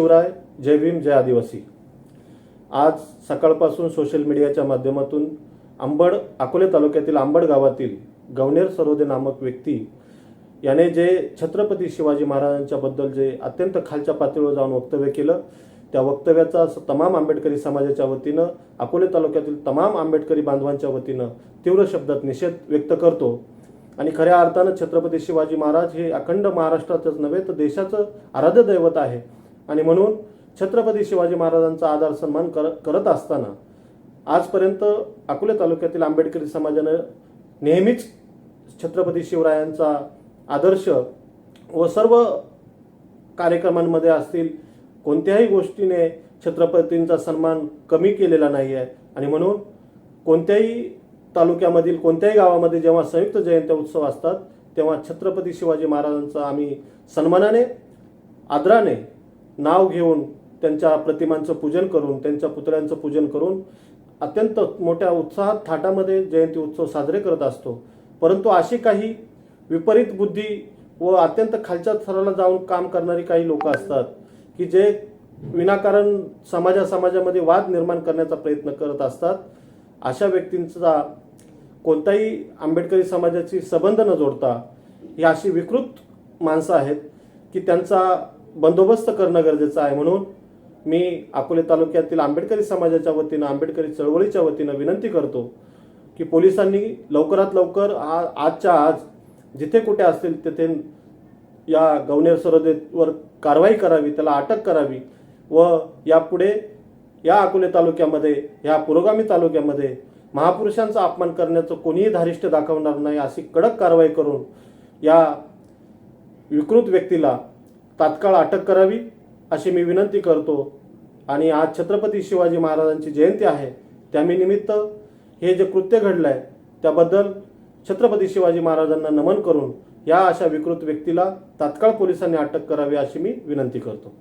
शिवराय जय भीम जय आदिवासी. आज सकाळपासून सोशल मीडियाच्या माध्यमातून आंबड अकोले तालुक्यातील आंबड गावातील गवनेर सरोदे नामक व्यक्ती याने जे छत्रपती शिवाजी महाराजांच्याबद्दल जे अत्यंत खालच्या पातळीवर जाऊन वक्तव्य केलं त्या वक्तव्याचा तमाम आंबेडकरी समाजाच्या वतीनं अकोले तालुक्यातील तमाम आंबेडकरी बांधवांच्या वतीनं तीव्र शब्दात निषेध व्यक्त करतो. आणि खऱ्या अर्थानं छत्रपती शिवाजी महाराज हे अखंड महाराष्ट्रातच नव्हे तर देशाचं आराध्य दैवत आहे. आणि म्हणून छत्रपती शिवाजी महाराजांचा आदर सन्मान कर करत असताना आजपर्यंत अकोले तालुक्यातील आंबेडकरी समाजानं नेहमीच छत्रपती शिवरायांचा आदर्श व सर्व कार्यक्रमांमध्ये असतील कोणत्याही गोष्टीने छत्रपतींचा सन्मान कमी केलेला नाही आहे आणि म्हणून कोणत्याही तालुक्यामधील कोणत्याही गावामध्ये जेव्हा संयुक्त जयंती उत्सव असतात तेव्हा छत्रपती शिवाजी महाराजांचा आम्ही सन्मानाने आदराने नाव घेऊन त्यांच्या प्रतिमांचं पूजन करून त्यांच्या पुतळ्यांचं पूजन करून अत्यंत मोठ्या उत्साहात थाटामध्ये जयंती उत्सव साजरे करत असतो. परंतु अशी काही विपरीत बुद्धी व अत्यंत खालच्या थराला जाऊन काम करणारी काही लोक असतात की जे विनाकारण समाजा समाजामध्ये वाद निर्माण करण्याचा प्रयत्न करत असतात. अशा व्यक्तींचा कोणताही आंबेडकरी समाजाची संबंध न जोडता ही अशी विकृत माणसं आहेत की त्यांचा बंदोबस्त करणं गरजेचं आहे म्हणून मी अकोले तालुक्यातील आंबेडकरी समाजाच्या वतीनं आंबेडकरी चळवळीच्या वतीनं विनंती करतो की पोलिसांनी लवकरात लवकर आ आजच्या आज जिथे कुठे असतील तिथे या गवनेर सरोदेवर कारवाई करावी त्याला अटक करावी व यापुढे या अकोले तालुक्यामध्ये या पुरोगामी तालुक्यामध्ये महापुरुषांचा अपमान करण्याचं कोणीही धारिष्ट दाखवणार नाही अशी कडक कारवाई करून या विकृत व्यक्तीला तात्काळ अटक करावी अशी मी विनंती करतो. आणि आज छत्रपती शिवाजी महाराजांची जयंती आहे त्यानिमित्त हे जे कृत्य घडलं आहे त्याबद्दल छत्रपती शिवाजी महाराजांना नमन करून या अशा विकृत व्यक्तीला तात्काळ पोलिसांनी अटक करावी अशी मी विनंती करतो.